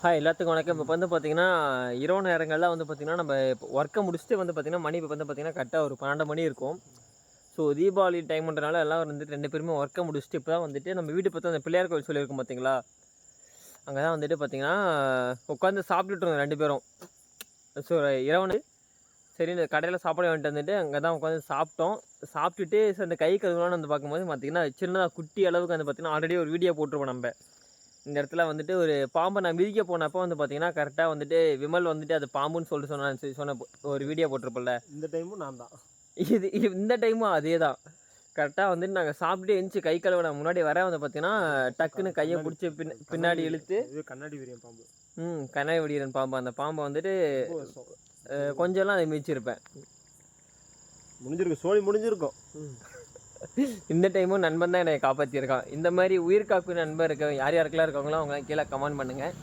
Hi எல்லாத்துக்கும் வணக்கம். இப்போ வந்து பார்த்தீங்கன்னா இரவு நேரங்களில் வந்து பார்த்தீங்கன்னா நம்ம ஒர்க்கை முடிச்சுட்டு வந்து பார்த்தீங்கன்னா மணி இப்போ வந்து பார்த்தீங்கன்னா கரெக்டாக ஒரு பன்னெண்டு மணி இருக்கும். ஸோ தீபாவளி டைம்ன்றனால எல்லாம் வந்துட்டு ரெண்டு பேருமே ஒர்க்கை முடிச்சுட்டு இப்போ தான் வந்துட்டு நம்ம வீட்டு பார்த்து அந்த பிள்ளையார் கோவில் சொல்லியிருக்கோம் பார்த்தீங்களா அங்கே தான் வந்துட்டு பார்த்தீங்கன்னா உட்காந்து சாப்பிட்டுட்டு இருந்தோம் ரெண்டு பேரும். ஸோ இரவு சரி இந்த கடையில் சாப்பாடு வாங்கிட்டு வந்துட்டு அங்கே தான் உட்காந்து சாப்பிட்டோம். சாப்பிட்டுட்டு சரி அந்த கை கழுவுலான்னு வந்து பார்க்கும்போது பார்த்தீங்கன்னா சின்னதாக குட்டி அளவுக்கு வந்து பார்த்தீங்கன்னா ஆல்ரெடி ஒரு வீடியோ போட்டிருப்போம் நம்ம. இந்த இடத்துல வந்துட்டு ஒரு பாம்பை நான் மிதிக்க போனப்போ வந்து பார்த்தீங்கன்னா கரெக்டாக வந்துட்டு விமல் வந்துட்டு அது பாம்புன்னு சொல்லிட்டு சொல்லி சொன்ன ஒரு வீடியோ போட்டிருப்போம்ல. இந்த டைமும் நான் தான். இது இந்த டைமும் அதே தான். கரெக்டாக வந்துட்டு நாங்கள் சாப்பிட்டு எழுந்துச்சு கை கழுவ நான் முன்னாடி வர வந்து பார்த்தீங்கன்னா டக்குன்னு கையை பிடிச்சி பின் பின்னாடி இழுத்து கண்ணாடி வீரியம் பாம்பு. ம் கண்ணாடி வெடிக்கிறன் பாம்பு. அந்த பாம்பை வந்துட்டு கொஞ்சம்லாம் அதை மிதிச்சிருப்பேன். முடிஞ்சிருக்கும் சோழி முடிஞ்சிருக்கும். இந்த டைமும் நண்பன் தான் என்னை காப்பாற்றியிருக்கான் இந்த மாதிரி உயிர் காக்கும் நண்பர் இருக்க யார் யாருக்கெல்லாம் இருக்காங்களோ அவங்களாம் கீழே கமெண்ட் பண்ணுங்கள்